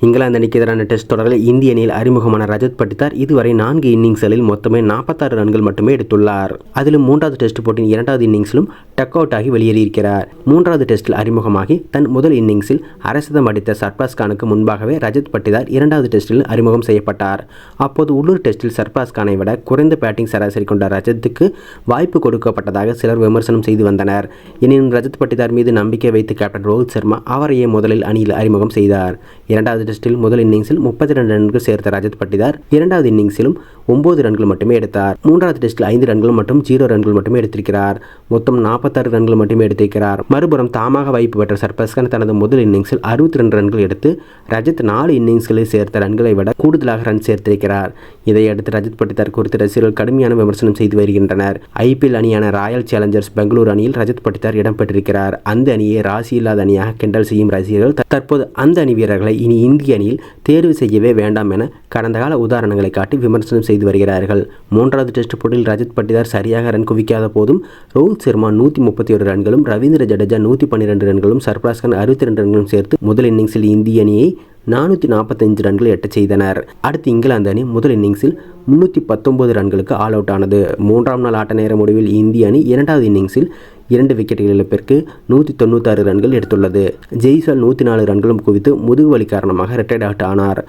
இங்கிலாந்து அணிக்கு எதிரான டெஸ்ட் தொடரில் இந்திய அணியில் அறிமுகமான ரஜத் பட்டிதார் இதுவரை நான்கு இன்னிங்ஸ்களில் மொத்தமே நாற்பத்தாறு ரன்கள் மட்டுமே எடுத்துள்ளார். அதிலும் மூன்றாவது டெஸ்ட் போட்டியின் இரண்டாவது இன்னிங்ஸிலும் டக் அவுட் ஆகி வெளியேறியிருக்கிறார். மூன்றாவது டெஸ்டில் அறிமுகமாகி தன் முதல் இன்னிங்ஸில் அரசதம் அடித்த சர்பாஸ் கானுக்கு முன்பாகவே ரஜத் பட்டிதார் இரண்டாவது டெஸ்டில் அறிமுகம் செய்யப்பட்டார். அப்போது உள்ளூர் டெஸ்டில் சர்பாஸ் கானை விட குறைந்த பேட்டிங் சராசரி கொண்ட ரஜத்துக்கு வாய்ப்பு கொடுக்கப்பட்டதாக சிலர் விமர்சனம் செய்து வந்தனர். எனினும் ரஜத் பட்டிதார் மீது நம்பிக்கை வைத்து கேப்டன் ரோஹித் சர்மா அவரையே முதலில் அணியில் அறிமுகம் செய்தார். இரண்டாவது டெஸ்டில் முதல் இன்னிங்ஸில் முப்பத்தி ரெண்டு ரன்கள் சேர்த்த ரஜத் பட்டிதார் இரண்டாவது இன்னிங்ஸிலும் ஒன்பது ரன்கள் மட்டுமே எடுத்தார். மூன்றாவது டெஸ்டில் ஐந்து ரன்கள் மற்றும் ஜீரோ ரன்கள் மட்டுமே எடுத்திருக்கிறார். மொத்தம் நாற்பத்தாறு ரன்கள் மட்டுமே எடுத்திருக்கிறார். மறுபுறம் தாமாக வாய்ப்பு பெற்ற சர்பஸ் கான் தனது முதல் இன்னிங்ஸில் அறுபத்தி ரெண்டு ரன்கள் எடுத்து ரஜத் நாலு இன்னிங்ஸ்களில் சேர்த்த ரன்களை விட கூடுதலாக ரன் சேர்த்திருக்கிறார். இதையடுத்து ரஜத் பட்டிதார் குறித்து ரசிகர்கள் கடுமையான விமர்சனம் செய்து வருகின்றனர். ஐபிஎல் அணியான ராயல் சேலஞ்சர்ஸ் பெங்களூரு அணியில் ரஜத் பட்டிதார் இடம்பெற்றிருக்கிறார் அந்த அணியை ராசி இல்லாத அணியாக கிண்டல் செய்யும் ரசிகர்கள் தற்போது அந்த அணி வீரர்களை இனி இந்திய அணியில் தேர்வு செய்யவே வேண்டாம் என கடந்த கால உதாரணங்களை காட்டி விமர்சனம் செய்து வருகிறார்கள். மூன்றாவது டெஸ்ட் போட்டியில் ரஜத் பட்டிதார் சரியாக ரன் குவிக்காத போதும் ரோஹித் சர்மா நூற்றி முப்பத்தி ஒரு ரன்களும் ரவீந்திர ஜடேஜா நூற்றி பன்னிரெண்டு ரன்களும் சர்பராஸ் கான் அறுபத்தி ரெண்டு ரன்களும் சேர்த்து முதல் இன்னிங்ஸில் இந்திய அணியை நானூற்றி நாற்பத்தஞ்சு ரன்கள் எட்ட செய்தனர். அடுத்து இங்கிலாந்து அணி முதல் இன்னிங்ஸில் முன்னூற்றி பத்தொன்பது ரன்களுக்கு ஆல் அவுட் ஆனது. மூன்றாம் நாள் ஆட்ட நேர முடிவில் இந்திய அணி இரண்டாவது இன்னிங்ஸில் இரண்டு விக்கெட்டுகள் இழப்பிற்கு நூற்றி தொண்ணூத்தாறு ரன்கள் எடுத்துள்ளது. ஜெய்சால் நூற்றி நாலு ரன்களும் குவித்து முதுகு வலி காரணமாக ரிட்டையர்ட் அவுட் ஆனார்.